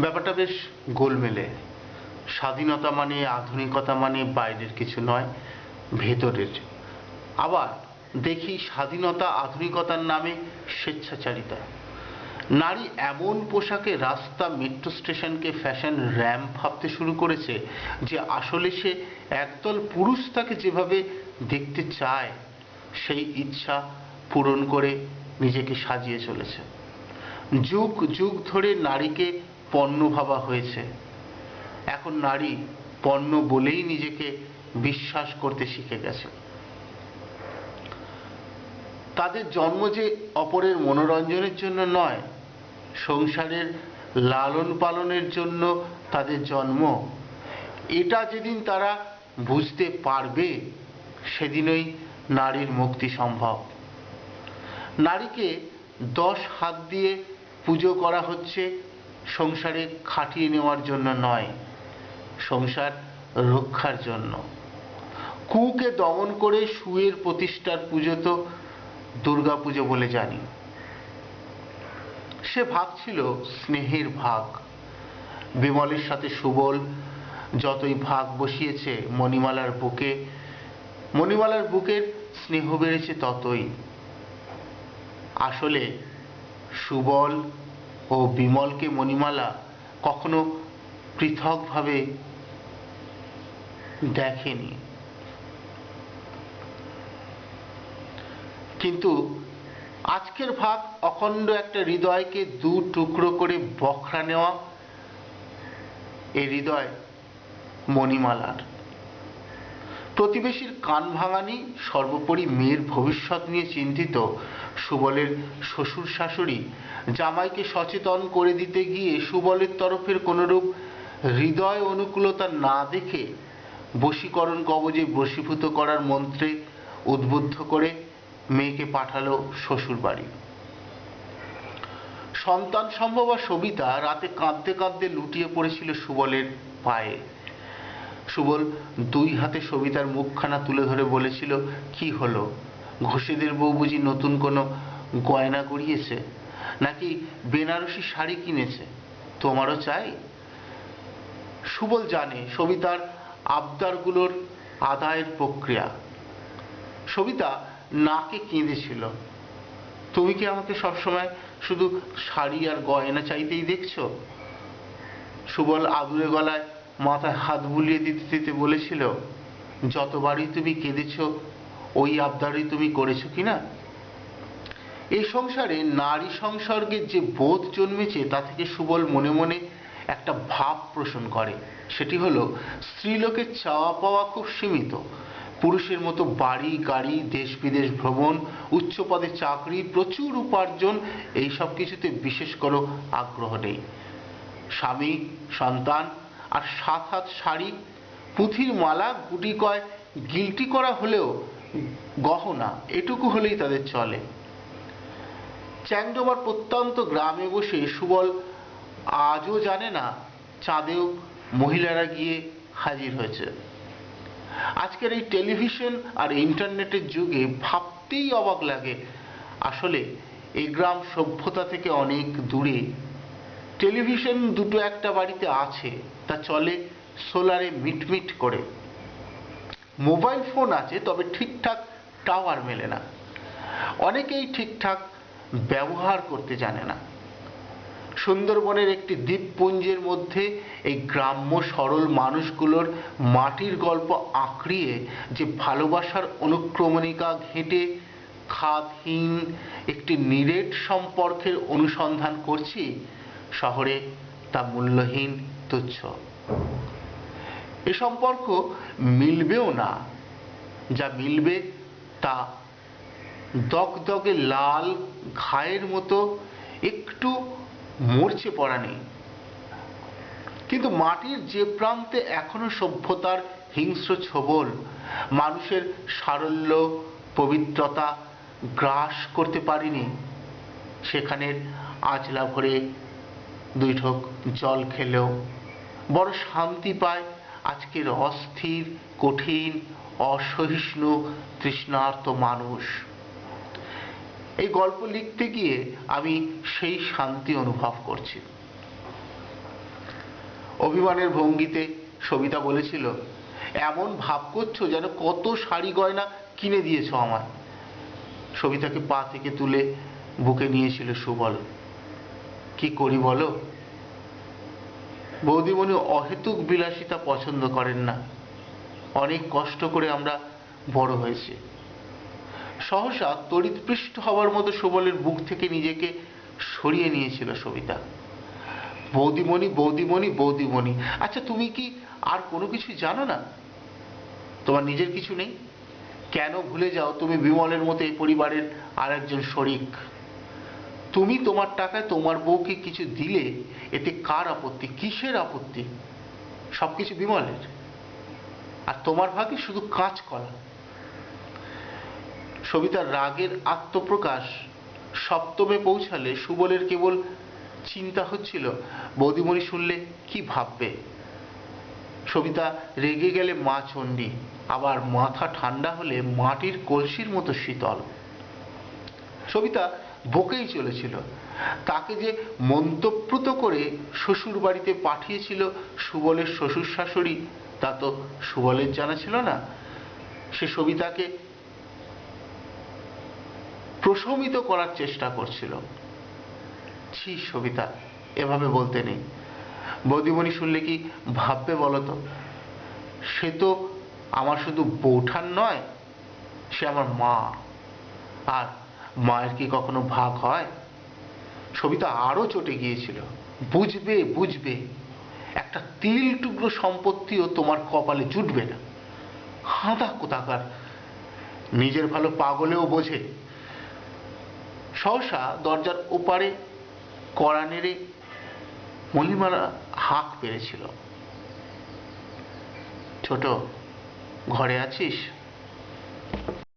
ব্যাপারটা বেশ গোলমেলে। স্বাধীনতা মানে আধুনিকতা মানে বাইরের কিছু নয়, ভেতরের। আবার দেখি স্বাধীনতা আধুনিকতার নামে স্বেচ্ছাচারিতা। নারী এমন পোশাকে রাস্তা মেট্রো স্টেশনকে ফ্যাশন র্যাম্প ভাবতে শুরু করেছে যে আসলে সে একদল পুরুষ তাকে যেভাবে দেখতে চায়, সেই ইচ্ছা পূরণ করে নিজেকে সাজিয়ে চলেছে। যুগ যুগ ধরে নারীকে পণ্য ভাবা হয়েছে। এখন নারী পণ্য বলেই নিজেকে বিশ্বাস করতে শিখে গেছে। তাদের জন্ম যে অপরের মনোরঞ্জনের জন্য নয়, সংসারের লালন পালনের জন্য তাদের জন্ম। এটা যেদিন তারা বুঝতে পারবে, সেদিনই নারীর মুক্তি সম্ভব। নারীকে দশ হাত দিয়ে পুজো করা হচ্ছে সংসারে খাটিয়ে নেওয়ার জন্য নয়, সংসার রক্ষার জন্য। কুকে দমন করে সুয়ের প্রতিষ্ঠার পুজো তো দুর্গা পুজো বলে জানি। সে ভাগ ছিল স্নেহের ভাগ। বিমলের সাথে সুবল যতই ভাগ বসিয়েছে মণিমালার বুকে, মণিমালার বুকের স্নেহ বেড়েছে ততই। আসলে সুবল ও বিমলকে মণিমালা কখনো পৃথকভাবে দেখেনি। কিন্তু আজকের ভাগ অখণ্ড একটা হৃদয়কে দু টুকরো করে বখরা নেওয়া এই হৃদয় মণিমালার। প্রতিবেশীর কান ভাঙানি সর্বোপরি মেয়ের ভবিষ্যৎ নিয়ে চিন্তিত সুবলের শ্বশুর শাশুড়ি। জামাইকে সচেতন করে দিতে গিয়ে সুবলের তরফের কোনরূপ হৃদয় অনুকূলতা না দেখে বশীকরণ কবজে বশীভূত করার মন্ত্রে উদ্বুদ্ধ করে মেয়েকে পাঠালো শ্বশুর বাড়ি সন্তান সম্ভবা সবিতা রাতে কাঁদতে কাঁদতে লুটিয়ে পড়েছিল সুবলের পায়ে। সুবল দুই হাতে সবিতার মুখখানা তুলে ধরে বলেছিল, কি হলো? ঘোষেদের বউ বুঝি নতুন কোনো গয়না গড়িয়েছে? নাকি বেনারসি শাড়ি কিনেছে? তোমারও চাই? সুবল জানে সবিতার আবদারগুলোর আদায়ের প্রক্রিয়া। সবিতা নাকে কেঁদেছিল, তুমি কি আমাকে সবসময় শুধু শাড়ি আর গয়না চাইতেই দেখছ? সুবল আদুরে গলায় মাথায় হাত বুলিয়ে দিতে দিতে বলেছিল, যতবারই তুমি কেঁদেছ, ওই আবদারই তুমি করেছ কিনা এই সংসারে নারী সংসর্গের যে বোধ জন্মেছে, তা থেকে সুবল মনে মনে একটা ভাব পোষণ করে। সেটি হলো, স্ত্রীলোকের চাওয়া পাওয়া খুব সীমিত। পুরুষের মতো বাড়ি, গাড়ি দেশ বিদেশ ভ্রমণ উচ্চ পদে চাকরি, প্রচুর উপার্জন, এই সব কিছুতে বিশেষ কোনো আগ্রহ নেই। স্বামী, সন্তান আর সাত হাত শাড়ি, পুঁথির মালা, গুটি কয়, গিলটি করা হলেও গহনা, এটুকু হলেই তাদের চলে। চ্যাংডোবার প্রত্যন্ত গ্রামে বসে সুবল আজও জানে না চাঁদেও মহিলারা গিয়ে হাজির হয়েছে। আজকের এই টেলিভিশন আর ইন্টারনেটের যুগে ভাবতেই অবাক লাগে। আসলে এই গ্রাম সভ্যতা থেকে অনেক দূরে টেলিভিশন দুটো একটা বাড়িতে আছে, তা চলে সোলারে মিটমিট করে। মোবাইল ফোন আছে, তবে ঠিকঠাক টাওয়ার মেলে না। অনেকেই ঠিকঠাক ব্যবহার করতে জানে না। সুন্দরবনের একটি দ্বীপপুঞ্জের মধ্যে এই গ্রাম্য সরল মানুষগুলোর মাটির গল্প আঁকড়িয়ে যে ভালোবাসার অনুক্রমণিকা ঘেঁটে খাদহীন একটি নিরেট সম্পর্কের অনুসন্ধান করছি শহরে তা মূল্যহীন তুচ্ছ। এ সম্পর্ক মিলবেও না। যা মিলবে তা দগদগে লাল ঘায়ের মতো একটু মরছে পড়া নেই। কিন্তু মাটির যে প্রান্তে এখনও সভ্যতার হিংস্র ছোবল, মানুষের সারল্য, পবিত্রতা গ্রাস করতে পারিনি, সেখানের আজলা ভরে দুই ঢোক জল খেলেও। বড় শান্তি পায় আজকের অস্থির, কঠিন, অসহিষ্ণু, তৃষ্ণার্ত মানুষ। এই গল্প লিখতে গিয়ে আমি সেই শান্তি অনুভব করছি। অভিমানের ভঙ্গিতে সবিতা বলেছিল, এমন ভাব করছ যেন কত শাড়ি গয়না কিনে দিয়েছ আমার সবিতাকে পা থেকে তুলে বুকে নিয়েছিল সুবল। কি করি বলো? বৌদিমণি অহেতুক বিলাসিতা পছন্দ করেন না। অনেক কষ্ট করে আমরা বড় হয়েছি। সহসা তড়িৎপৃষ্ট হওয়ার মতো সুবলের বুক থেকে নিজেকে সরিয়ে নিয়েছিল সবিতা। বৌদিমণি বৌদিমণি বৌদিমণি আচ্ছা তুমি কি আর কোনো কিছু জানো না? তোমার নিজের কিছু নেই? কেন ভুলে যাও তুমি বিমলের মতো এই পরিবারের আর একজন শরিক? তুমি তোমার টাকায় তোমার বউকে কিছু দিলে, এতে কার আপত্তি? কিসের আপত্তি? সবকিছু বিমলের। আর তোমার ভাগে শুধু কাঁচ কলা। সবিতার রাগের আত্মপ্রকাশ সপ্তমে পৌঁছালে সুবলের কেবল চিন্তা হচ্ছিল, বৌদিমণি শুনলে কি ভাববে? সবিতা রেগে গেলে মা চণ্ডী, আবার মাথা ঠান্ডা হলে মাটির কলসির মতো শীতল। সবিতা বকেই চলেছিল। তাকে যে মন্তব্যত করে শ্বশুর বাড়িতে পাঠিয়েছিল সুবলের শ্বশুর শাশুড়ি তা তো সুবলের জানা ছিল না। সে সবিতাকে প্রশমিত করার চেষ্টা করছিল। ছি, সবিতা, এভাবে বলতে নেই। বৌদিমণি শুনলে কি ভাববে বলতো সে তো আমার শুধু বৌঠান নয়, সে আমার মা। আর মায়ের কি কখনো ভাগ হয়? সবিতা আরও চটে গিয়েছিল। বুঝবে বুঝবে। একটা তিল টুকরো সম্পত্তিও তোমার কপালে জুটবে না। হাঁদা কোথাকার। নিজের ভালো পাগলেও বোঝে। সহসা দরজার ওপারে কড়া নেড়ে মণিমালা হাঁক পেরেছিল। ছোট, ঘরে আছিস?